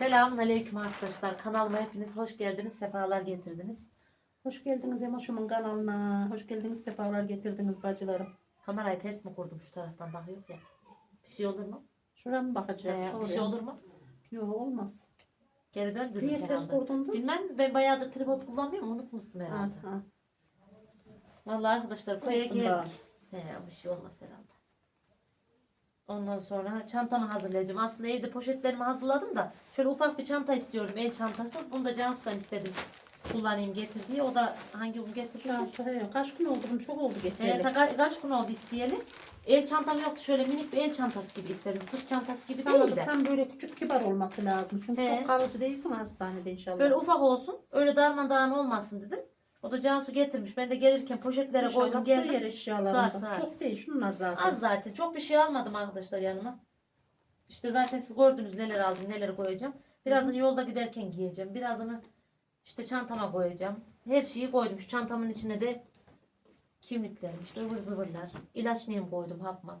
Selamun Aleyküm arkadaşlar. Kanalıma hepiniz hoş geldiniz. Sefalar getirdiniz. Hoş geldiniz Emoş'umun kanalına. Hoş geldiniz, sefalar getirdiniz bacılarım. Kamerayı ters mi kurdum şu taraftan bakıyor ya. Bir şey olur mu? Şuraya mı bakacağım? Ee, bir şey olur mu? Yok olmaz. Geri döndürdük Niye ters herhalde. kurdun da? Bilmem ben bayağıdır tripod kullanmıyorum unutmuşsun Ha, herhalde. ha. Vallahi arkadaşlar koya Olsun geldik. He, bir şey olmaz herhalde. Ondan sonra çantamı hazırlayacağım. Aslında evde poşetlerimi hazırladım da şöyle ufak bir çanta istiyorum. El çantası. Bunu da Cansu'dan istedim. Kullanayım getir diye. O da hangi gün getir? Şu an sonra kaç gün oldu bunun çok oldu getireli. ta- ka- kaç gün oldu isteyeli? El çantam yoktu. Şöyle minik bir el çantası gibi istedim. Sırt çantası gibi değil de. tam böyle küçük kibar olması lazım. Çünkü He. çok kalıcı değilsin hastanede inşallah. Böyle ufak olsun. Öyle darmadağın olmasın dedim. O da Cansu getirmiş. Ben de gelirken poşetlere İnşallah koydum sığ yer geldim. eşyalarında. Sığar, sığar. Çok değil şunlar zaten. Az zaten. Çok bir şey almadım arkadaşlar yanıma. İşte zaten siz gördünüz neler aldım, neleri koyacağım. Birazını yolda giderken giyeceğim. Birazını işte çantama koyacağım. Her şeyi koydum. Şu çantamın içine de kimliklerim, işte ıvır zıvırlar. İlaç neyim koydum, hap mı?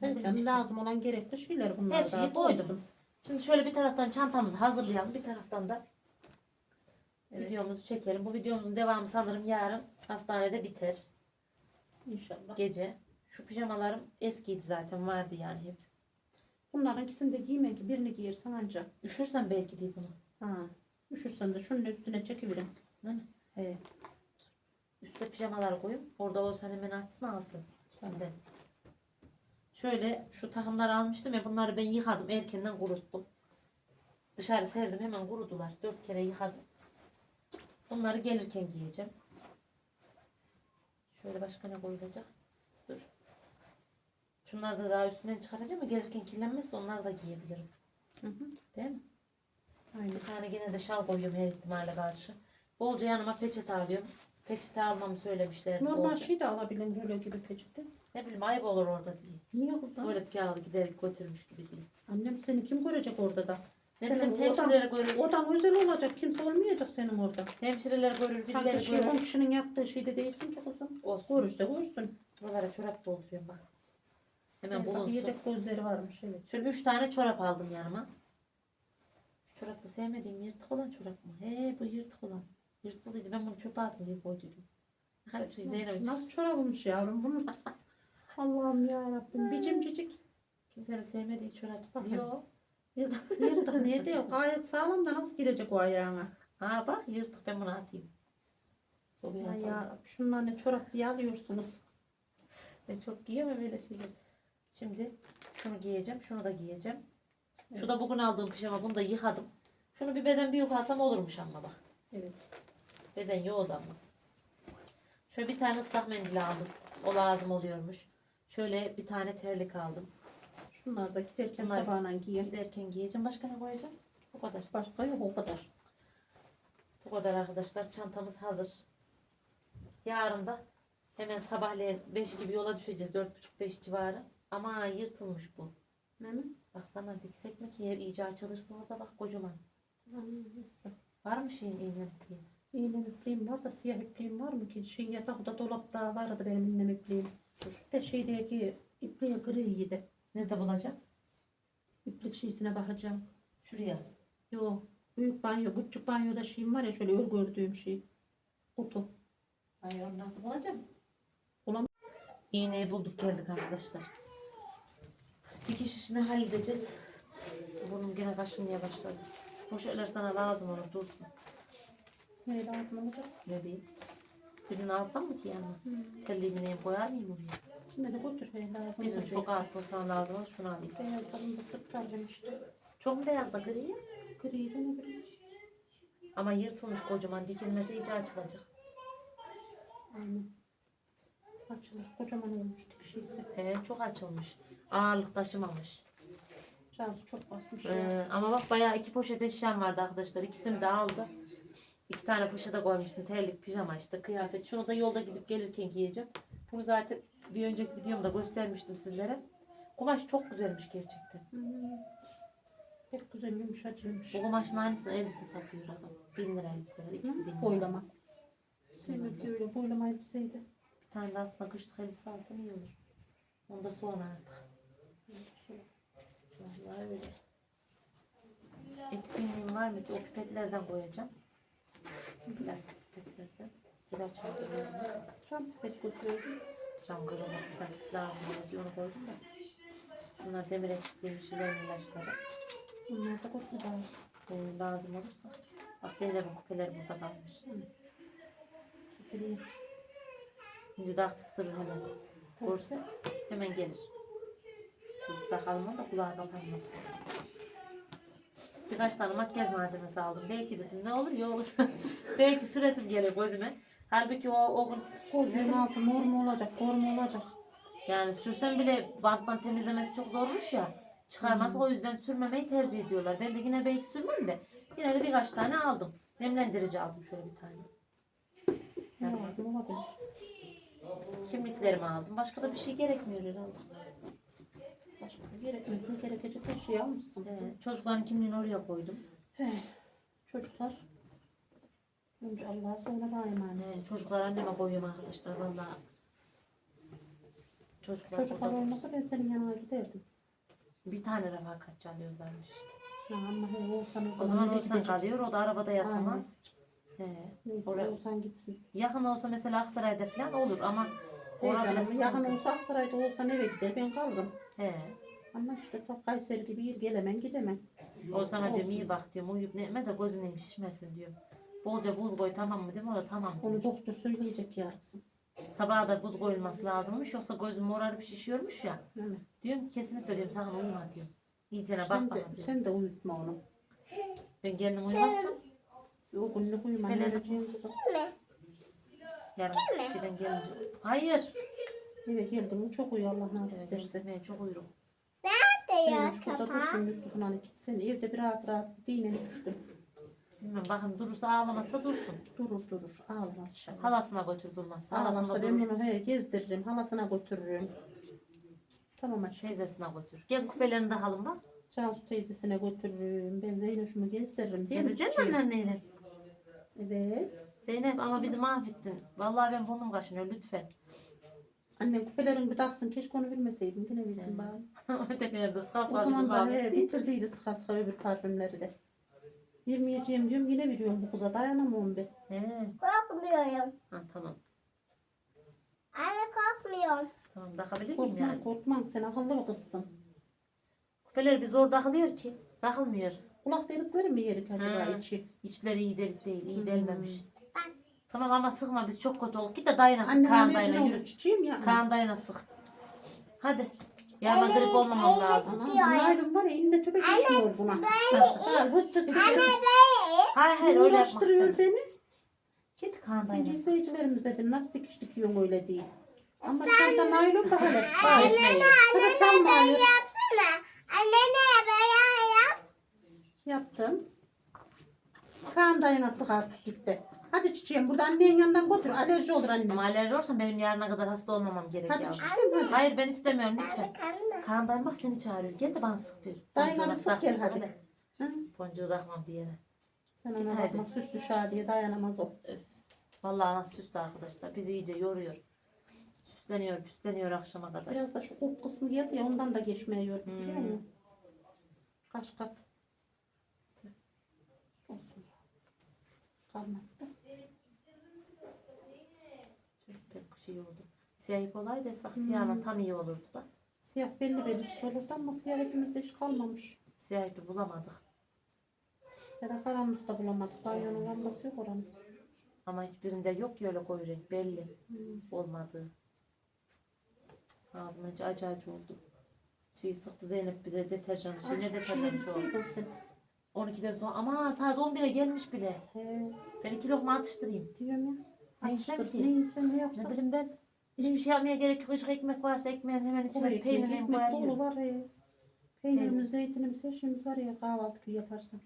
Ne Evet, işte. lazım olan gerekli şeyler bunlar. Her şeyi koydum. Şimdi şöyle bir taraftan çantamızı hazırlayalım. Bir taraftan da Evet. videomuzu çekelim. Bu videomuzun devamı sanırım yarın hastanede biter. İnşallah. Gece. Şu pijamalarım eskiydi zaten vardı yani hep. Bunların ikisini de giyme ki birini giyirsen ancak. Üşürsen belki diye bunu. Ha. Üşürsen de şunun üstüne çekiverin. Değil mi? He. Üste pijamalar koyayım. Orada olsan hemen açsın alsın. Önden. Şöyle şu takımları almıştım ya bunları ben yıkadım. Erkenden kuruttum. Dışarı serdim hemen kurudular. Dört kere yıkadım. Bunları gelirken giyeceğim. Şöyle başka ne koyulacak? Dur. Şunları da daha üstünden çıkaracağım ama gelirken kirlenmezse onları da giyebilirim. Hı hı. Değil mi? Aynen. Bir tane gene de şal koyuyorum her ihtimale karşı. Bolca yanıma peçete alıyorum. Peçete almamı söylemişlerdi. Normal bolca. şey de alabilirim böyle gibi peçete. Ne bileyim ayıp olur orada diye. Niye kızım? Tuvalet kağıdı giderek götürmüş gibi değil. Annem seni kim görecek orada da? Ne Senin bileyim odan- hemşirelere görür. Odan özel olacak. Kimse olmayacak senin orada. Hemşireler görür, Sanki birileri şey on görür. kişinin yaptığı şeyde değilsin ki kızım. Olsun. Görürse görürsün. Buralara çorap dolduruyorum bak. Hemen bak, bulunsun. yedek gözleri varmış evet. Şöyle üç tane çorap aldım yanıma. Şu çorap da sevmediğim yırtık olan çorap mı? He bu yırtık olan. Yırtıklıydı ben bunu çöpe attım diye koyduydum. Hadi şu Zeynep. Nasıl çorabmış yavrum bunun? Allah'ım ya Rabbim. Bicimcicik. Kimsenin sevmediği çorap Bakın. istiyor. Yırtık. Yırtık niye değil? Gayet sağlam da nasıl girecek o ayağına? Ha bak yırtık ben bunu atayım. Sobaya Ya, atalım. şunlar ne çorap diye alıyorsunuz. Ben çok giyemem öyle şeyler. Şimdi şunu giyeceğim, şunu da giyeceğim. Şu da bugün aldığım pijama, bunu da yıkadım. Şunu bir beden büyük alsam olurmuş ama bak. Evet. Beden yoğdu ama. Şöyle bir tane ıslak mendil aldım. O lazım oluyormuş. Şöyle bir tane terlik aldım. Şunlar da giderken Bunlar- sabahına giyin. Giderken giyeceğim. Başka ne koyacağım? Bu kadar. Başka yok o kadar. Bu kadar arkadaşlar. Çantamız hazır. Yarın da hemen sabahleyin 5 gibi yola düşeceğiz. 4.30-5 civarı. Ama yırtılmış bu. Mi? Baksana diksek mi ki ev iyice açılırsa orada bak kocaman. Var mı şeyin iğnen diye? İğnem ipliğim var da siyah ipliğim var mı ki? Şey yatakta dolapta vardı benim iğnem ipliğim. Dur. De şeydeki ipliği griydi. Nerede bulacağım? İplik şeysine bakacağım. Şuraya. Yo büyük banyo, küçük banyoda şeyim var ya şöyle ör gördüğüm şey. Kutu. Ay onu nasıl bulacağım? Bulam- İğneyi bulduk geldik arkadaşlar. Dikiş işini halledeceğiz. Burnum gene kaşınmaya başladı. Şu poşetler sana lazım olur dursun. Ne lazım olacak? Ne diyeyim? Birini alsam mı ki yanıma? Telliğimi neyim koyar mıyım oraya? Şimdi de götür he lazım. Olacak. çok alsın sana lazım olur şunu alayım. Beyazlarını da sırtlarım işte. Çok beyaz da gri ya? Gri de ne bileyim. Ama yırtılmış kocaman dikilmesi iyice açılacak. Aynen. Açılır. Kocaman olmuş dikişisi. He, çok açılmış. Ağırlık taşımamış. Cansu çok basmış ya. Ee, ama bak bayağı iki poşet eşyam vardı arkadaşlar. İkisini de aldı. İki tane poşete koymuştum. Terlik, pijama işte, kıyafet. Şunu da yolda gidip gelirken giyeceğim. Bunu zaten bir önceki videomda göstermiştim sizlere. Kumaş çok güzelmiş gerçekten. Hep güzel yumuşacıymış. Bu kumaşın aynısını elbise satıyor adam. Bin lira elbiseler. ikisi bin lira. Boylama. Sevmek öyle boylama elbiseydi. Bir tane de aslında kışlık elbise alsam iyi olur. Onu da sonra artık. Vallahi öyle. Hepsi Var mı o pipetlerden koyacağım. Plastik pipetlerden. Biraz çaldırıyorum. Şam pipet götürüyorum. Cam kırılma plastik lazım diye onu koydum da. Bunlar demir eksikliğin şeylerin ilaçları. Bunlar da götürüyorum. Ee, lazım olursa. Bak Zeynep'in kupeleri burada kalmış. Götüreyim. Şimdi taktırır hemen. Görse hemen gelir. Takalım onu da kulağı kapanmasın. Birkaç tane makyaj malzemesi aldım. Belki dedim ne olur ya olur. Belki süresim gelir gözüme. Halbuki o, o gün Gözlüğün altı mor mu olacak, kor mu olacak? yani sürsem bile banttan temizlemesi çok zormuş ya. Çıkarması o yüzden sürmemeyi tercih ediyorlar. Ben de yine belki sürmem de yine de birkaç tane aldım. Nemlendirici aldım şöyle bir tane. Lazım olabilir. kimliklerimi aldım. Başka da bir şey gerekmiyor herhalde. Başka gerekmez. Ne gerekecek her şeyi almışsın. Ee, çocukların kimliğini oraya koydum. He. Çocuklar. Önce Allah'a sonra bana emanet. Çocuklar anneme koyuyorum arkadaşlar valla. Çocuklar, Çocuklar burada olmasa ben senin yanına giderdim. bir tane refakatçi alıyorlarmış işte. Ha, ama he, olsan o zaman, olsan gidecek? kalıyor o da arabada yatamaz. He. Neyse Oraya- olsan gitsin. Yakın olsa mesela Aksaray'da falan olur ama He orada canım yakın sıkıntı. olsa Aksaray'da olsa eve gider ben kalırım. He. Ama işte bak Kayseri gibi yer gelemem gidemem. O sana diyorum Olsun. iyi bak diyorum uyuyup neyime de gözümden şişmesin diyorum. Bolca buz koy tamam mı diyorum o da tamam diyor. Onu doktor söyleyecek yarısın. Sabaha da buz koyulması lazımmış yoksa gözüm morarıp şişiyormuş ya. Değil mi? Diyorum ki kesinlikle diyorum sakın uyuma diyorum. İyicene bak Sen bana de, diyorum. sen de uyutma onu. Ben kendim uyumazsam O günlük uyuma. Hele. Ne öleceğin kızım. yarın bir şeyden gelince. Hayır. Eve geldin mi çok uyu Allah nasip Evet, ederse. ben çok uyurum. Sen şurada dursun Yusuf'un ikisi. Sen evde bir rahat rahat dinlenip düştün. Bilmem bakın durursa ağlamazsa dursun. Durur durur. Ağlamaz inşallah. Halasına götür durmazsa. Halasında Ağlamazsa ben durur. bunu he, gezdiririm. Halasına götürürüm. Tamam aşkım. Teyzesine götür. Gel kupelerini de halım bak. Cansu teyzesine götürürüm. Ben Zeynoş'umu gezdiririm. Değil mi Gezeceksin mi çiçeğim? anneanneyle? Evet. Zeynep ama bizi mahvettin. Vallahi ben burnum kaşınıyor lütfen. Annem kupelerini bir taksın. Keşke onu bilmeseydim. Yine bildim bana. Ötekiler de O sağ bizi zaman da he, mahvetti. bitirdiydi sıka sıka öbür parfümleri de. Vermeyeceğim diyorum yine veriyorum bu kıza dayanamam be. He. Korkmuyorum. Ha, tamam. Anne korkmuyorum. Tamam takabilir miyim Korkma yani? korkma sen akıllı bir kızsın. Kupeler bir zor takılıyor ki. Takılmıyor. Kulak delikleri mi yerik acaba Ha. içi? İçleri iyi delik değil. iyi Hmm. delmemiş. Tamam ama sıkma biz çok kötü olduk. Git de dayına sık. Annem Kaan alerjin dayına olur yürü. çiçeğim ya. Kaan dayına sık. Hadi. Yarın grip olmamam lazım. Anam naylon var ya elinde tübe geçmiyor buna. Ha, hırtır Hayır hayır öyle yapmak Uğraştırıyor istedim. beni. Git dayına sık. izleyicilerimiz dedi nasıl dikiş dikiyorsun öyle diye. Ama çanta naylon da hele. Bak. Geçmeyin. Böyle salmıyor. Yapsana. Anne ne böyle yap. Yaptım. Kaan dayına sık artık gitti. Hadi çiçeğim burada annenin yanından götür. Alerji olur annem. Ama alerji olursa benim yarına kadar hasta olmamam gerek Hadi yavrum. çiçeğim hadi. Hayır ben istemiyorum lütfen. Kaan dayım bak seni çağırıyor. Gel de bana sık diyor. Dayına Boncuğuna bir sık gel hadi. hele. Hı? Boncuğu takmam diyene. Sen Git ona hadi. bakma süs düşer diye dayanamaz o. Vallahi nasıl süslü arkadaşlar. Bizi iyice yoruyor. Süsleniyor, püsleniyor akşama kadar. Biraz da şu kop kısmı geldi ya ondan da geçmiyor biliyor Hmm. musun? Kaç kat. Olsun. Kalmadı da. Pek şey oldu. Siyah olaydı ıslak siyahla tam iyi olurdu da. Siyah belli belirsiz olurdu ama siyah hepimizde hiç kalmamış. Siyah ipi bulamadık. Ya da karanlıkta bulamadık. Banyonun lambası yok oranın. Ama hiçbirinde yok ki öyle koyu renk belli. Olmadığı. Ağzına acı acı acı oldu. Şey sıktı Zeynep bize deterjan. Şey ne bir deterjan şu an? içseydin sen. 12'den sonra ama saat 11'e gelmiş bile. He, Ben iki lokma atıştırayım. diyorum ya. Açtır. ki? Ne yesen ne Ne yapsan. bileyim ben. Hiçbir şey yapmaya gerek yok. Hiç ekmek varsa ekmeğin hemen Kuru içine ekmek, peynirleyim ekmek koyar dolu var ya. Peynirimiz, zeytinimiz, her şeyimiz var ya kahvaltı gibi yaparsan.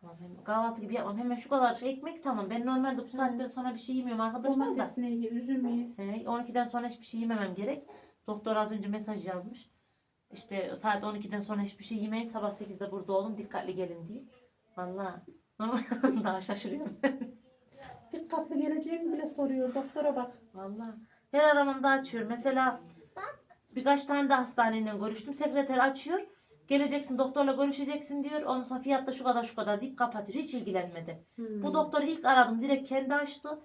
Tamam hem kahvaltı gibi yapmam. Hemen şu kadar ekmek tamam. Ben normalde bu saatten sonra bir şey yemiyorum arkadaşlar da. Domates ne ye, üzüm ye. He, 12'den sonra hiçbir şey yememem gerek. Doktor az önce mesaj yazmış. İşte saat 12'den sonra hiçbir şey yemeyin. Sabah 8'de burada olun. Dikkatli gelin diye. Valla. Daha şaşırıyorum. Dikkatli geleceğimi bile soruyor. Doktora bak. Valla. Her aramamda açıyor. Mesela birkaç tane de hastaneyle görüştüm. Sekreter açıyor. Geleceksin doktorla görüşeceksin diyor. Ondan sonra fiyat da şu kadar şu kadar deyip kapatıyor. Hiç ilgilenmedi. Bu doktoru ilk aradım. Direkt kendi açtı.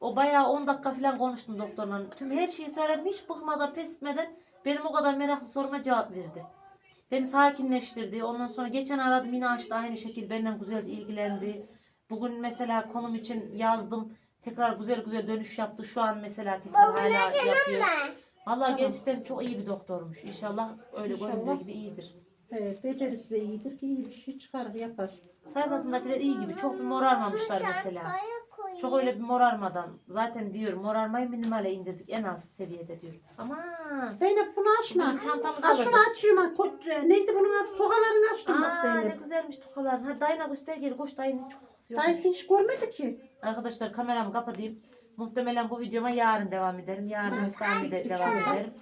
O bayağı 10 dakika falan konuştum doktorla. Tüm her şeyi söyledim. Hiç bıkmadan pes etmeden benim o kadar meraklı soruma cevap verdi. Beni sakinleştirdi. Ondan sonra geçen aradım yine açtı aynı şekilde benden güzelce ilgilendi. Bugün mesela konum için yazdım. Tekrar güzel güzel dönüş yaptı. Şu an mesela tekrar hala yapıyor. Vallahi gerçekten çok iyi bir doktormuş. İnşallah öyle İnşallah. göründüğü gibi iyidir. Evet, becerisi de iyidir ki iyi bir şey çıkarır yapar. Sayfasındakiler iyi gibi. Çok morarmamışlar mesela. Çok öyle bir morarmadan. Zaten diyor morarmayı minimale indirdik en az seviyede diyor. Ama Zeynep bunu açma. Bizim çantamızı Ha şunu alacak. açıyorum. ha. Ko- Neydi bunun adı? Tokalarını açtım bak Aa, ne Zeynep. güzelmiş tokalar. Hadi dayına göster geri koş dayını çok kızıyor. Dayısı hiç görmedi ki. Arkadaşlar kameramı kapatayım. Muhtemelen bu videoma yarın devam ederim. Yarın hastanede de devam ederim.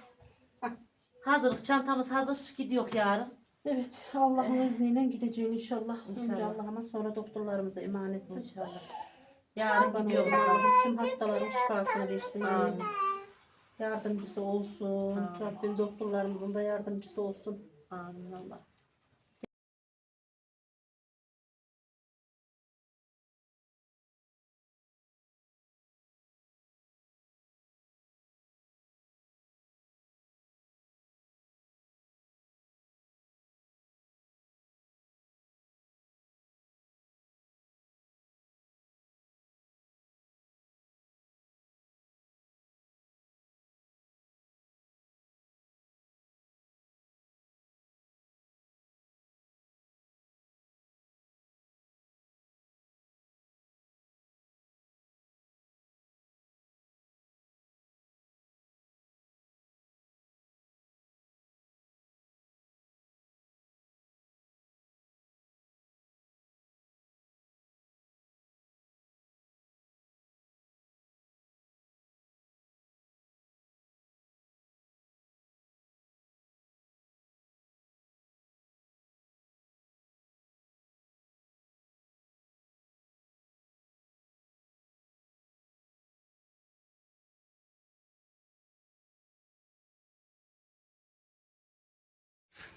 Hazırlık çantamız hazır gidiyor yarın. Evet Allah'ın izniyle gideceğim inşallah. İnşallah. Önce Allah'ıma sonra doktorlarımıza emanetsin. İnşallah. Yarın gidiyorum. Allah'ım tüm hastaların şifasını versin. Amin. Yardımcısı olsun. Rabbim doktorlarımızın da yardımcısı olsun. Amin Allah.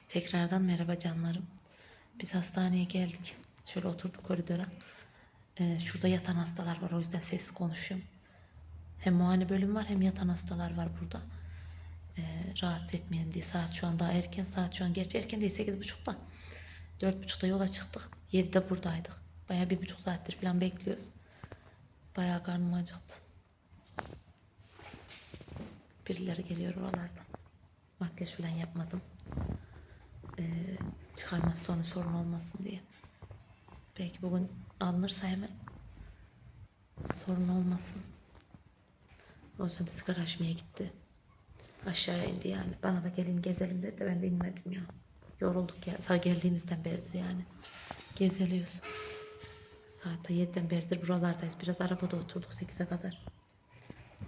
Tekrardan merhaba canlarım. Biz hastaneye geldik. Şöyle oturduk koridora. Ee, şurada yatan hastalar var o yüzden sessiz konuşuyorum. Hem muayene bölüm var hem yatan hastalar var burada. Ee, rahatsız etmeyelim diye saat şu an daha erken. Saat şu an gerçi erken değil sekiz buçukta. Dört buçukta yola çıktık. Yedide buradaydık. Baya bir buçuk saattir falan bekliyoruz. Bayağı karnım acıktı. Birileri geliyor oralardan. Makyaj falan yapmadım Ee, çıkarması sonra sorun olmasın diye. Belki bugün alınırsa hemen sorun olmasın. O yüzden de sigara açmaya gitti. Aşağıya indi yani. Bana da gelin gezelim dedi de ben de inmedim ya. Yorulduk ya. Sağ geldiğimizden beridir yani. Gezeliyoruz. Saat 7'den beridir buralardayız. Biraz arabada oturduk 8'e kadar.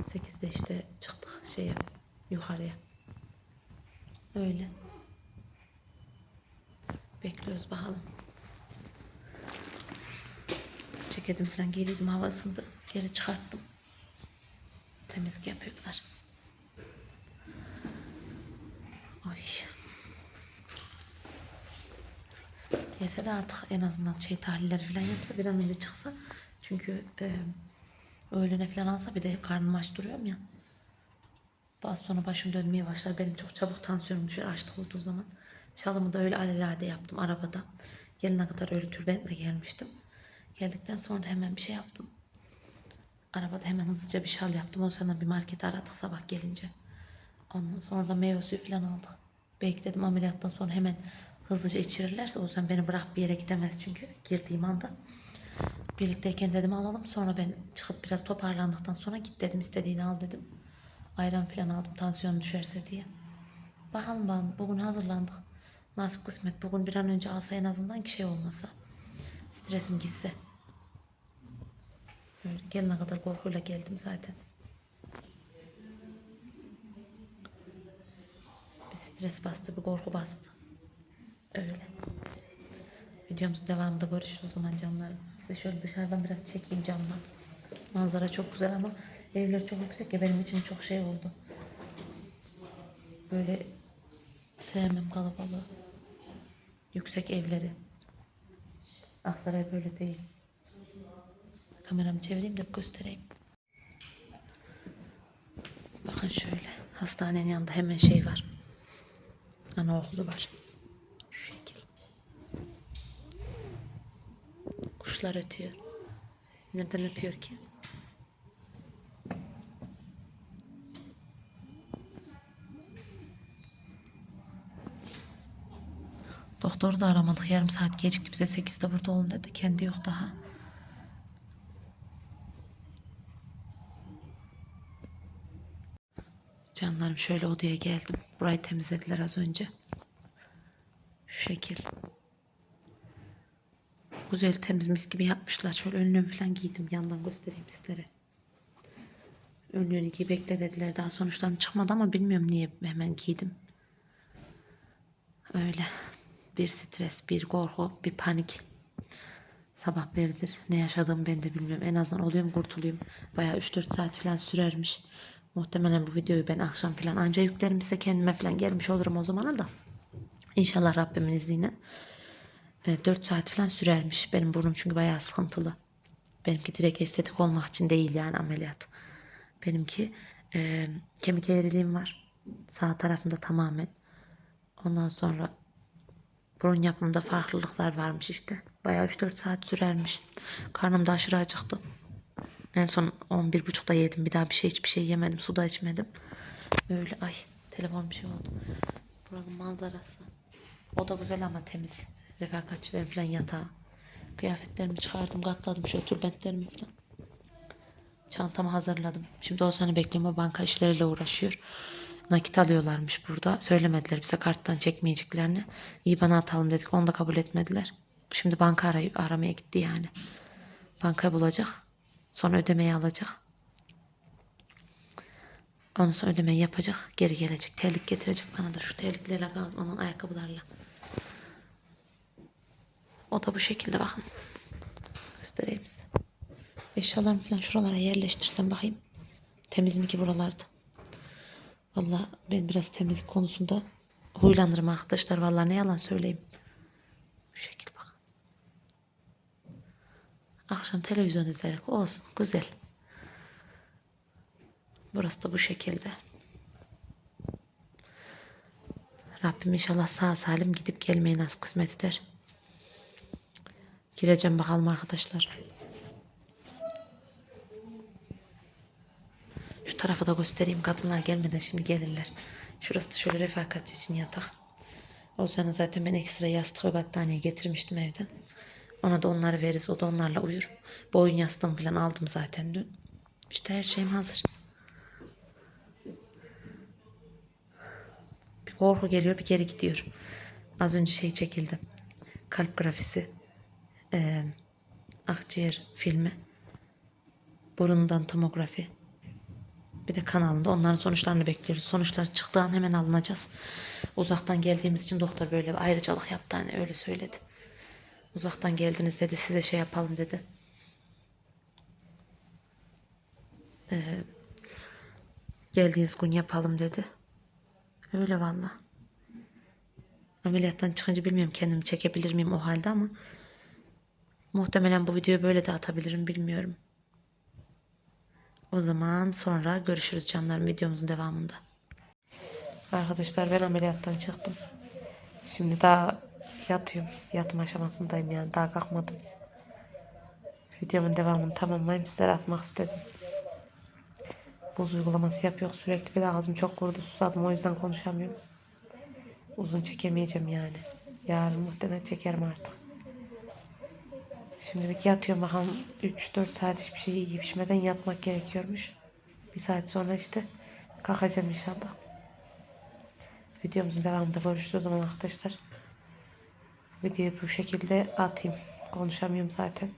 8'de işte çıktık şeye yukarıya. Öyle. Bekliyoruz bakalım. Ceketim falan giydim havasında. Geri çıkarttım. Temizlik yapıyorlar. Oy. Yese de artık en azından şey tahlilleri falan yapsa bir an önce çıksa. Çünkü e, öğlene falan alsa bir de karnım aç duruyorum ya. Bazı sonra başım dönmeye başlar. Benim çok çabuk tansiyonum düşer açlık olduğu zaman. Şalımı da öyle alelade yaptım arabada. Gelene kadar öyle tülbentle gelmiştim. Geldikten sonra hemen bir şey yaptım. Arabada hemen hızlıca bir şal yaptım. O sırada bir market aradık sabah gelince. Ondan sonra da meyve suyu falan aldık. Belki dedim ameliyattan sonra hemen hızlıca içirirlerse o yüzden beni bırak bir yere gidemez çünkü girdiğim anda. Birlikteyken dedim alalım. Sonra ben çıkıp biraz toparlandıktan sonra git dedim istediğini al dedim. Ayran falan aldım tansiyon düşerse diye. Bakalım bakalım bugün hazırlandık. Nasip kısmet bugün bir an önce alsa en azından ki şey olmasa. Stresim gitse. Böyle gelene kadar korkuyla geldim zaten. Bir stres bastı, bir korku bastı. Öyle. Videomuzun devamında görüşürüz o zaman canlarım. Size şöyle dışarıdan biraz çekeyim camdan. Manzara çok güzel ama evler çok yüksek ya benim için çok şey oldu. Böyle sevmem kalabalığı. Yüksek evleri. Aksaray böyle değil. Kameramı çevireyim de göstereyim. Bakın şöyle. Hastanenin yanında hemen şey var. Anaokulu var. Şu şekil. Kuşlar ötüyor. Nereden ötüyor ki? Doktoru da aramadık. Yarım saat gecikti. Bize 8'de burada olun dedi. Kendi yok daha. Canlarım şöyle odaya geldim. Burayı temizlediler az önce. Şu şekil. Güzel temiz mis gibi yapmışlar. Şöyle önlüğümü falan giydim. Yandan göstereyim sizlere. Önlüğünü giy bekle dediler. Daha sonuçlarım çıkmadı ama bilmiyorum niye hemen giydim. Öyle. Bir stres, bir korku, bir panik. Sabah beridir ne yaşadığımı ben de bilmiyorum. En azından oluyorum kurtulayım. Bayağı 3-4 saat falan sürermiş. Muhtemelen bu videoyu ben akşam falan anca yüklerim size kendime falan gelmiş olurum o zamana da. İnşallah Rabbimin izniyle. 4 saat falan sürermiş. Benim burnum çünkü bayağı sıkıntılı. Benimki direkt estetik olmak için değil yani ameliyat. Benimki e, kemik eğriliğim var. Sağ tarafımda tamamen. Ondan sonra burun yapımında farklılıklar varmış işte. Bayağı 3-4 saat sürermiş. Karnım da aşırı acıktı. En son 11.30'da yedim. Bir daha bir şey hiçbir şey yemedim. Su da içmedim. Öyle ay telefon bir şey oldu. Buranın manzarası. O da güzel ama temiz. Refakatçilerin falan yatağı. Kıyafetlerimi çıkardım, katladım. Şöyle tülbentlerimi falan. Çantamı hazırladım. Şimdi Oğuzhan'ı bekliyorum. O banka işleriyle uğraşıyor. Nakit alıyorlarmış burada. Söylemediler bize karttan çekmeyeceklerini. İyi bana atalım dedik. Onu da kabul etmediler. Şimdi banka aray- aramaya gitti yani. Bankayı bulacak. Sonra ödemeyi alacak. Ondan sonra ödemeyi yapacak. Geri gelecek. Terlik getirecek bana da şu terliklerle kalmamın ayakkabılarla. O da bu şekilde bakın. Göstereyim size. Eşyalarımı falan şuralara yerleştirsem bakayım. Temiz mi ki buralarda? Vallahi ben biraz temizlik konusunda huylanırım arkadaşlar. Vallahi ne yalan söyleyeyim. Bu şekil bakın. Akşam televizyon izlerik olsun. Güzel. Burası da bu şekilde. Rabbim inşallah sağ salim gidip gelmeyi nasip kısmet eder. Gireceğim bakalım arkadaşlar. Şu tarafı da göstereyim. Kadınlar gelmeden şimdi gelirler. Şurası da şöyle refakatçi için yatak. O zaman zaten ben ekstra yastık ve battaniye getirmiştim evden. Ona da onları veririz. O da onlarla uyur. Boyun yastığımı falan aldım zaten dün. İşte her şeyim hazır. Bir korku geliyor bir geri gidiyor. Az önce şey çekildi. Kalp grafisi. Eee akciğer filmi. Burundan tomografi. Bir de kanalında onların sonuçlarını bekliyoruz. Sonuçlar çıktığı an hemen alınacağız. Uzaktan geldiğimiz için doktor böyle bir ayrıcalık yaptı hani öyle söyledi. Uzaktan geldiniz dedi size şey yapalım dedi. Ee, geldiğiniz gün yapalım dedi. Öyle valla. Ameliyattan çıkınca bilmiyorum kendimi çekebilir miyim o halde ama muhtemelen bu videoyu böyle de atabilirim bilmiyorum. O zaman sonra görüşürüz canlarım videomuzun devamında. Arkadaşlar ben ameliyattan çıktım. Şimdi daha yatıyorum. Yatma aşamasındayım yani daha kalkmadım. Videomun devamını tamamlayayım sizlere atmak istedim. Buz uygulaması yapıyor sürekli bir de ağzım çok kurudu susadım o yüzden konuşamıyorum. Uzun çekemeyeceğim yani. Yarın muhtemelen çekerim artık. Şimdilik yatıyorum bakalım 3-4 saat hiçbir şey yiyip içmeden yatmak gerekiyormuş. Bir saat sonra işte kalkacağım inşallah. Videomuzun devamında görüşürüz o zaman arkadaşlar. Videoyu bu şekilde atayım. Konuşamıyorum zaten.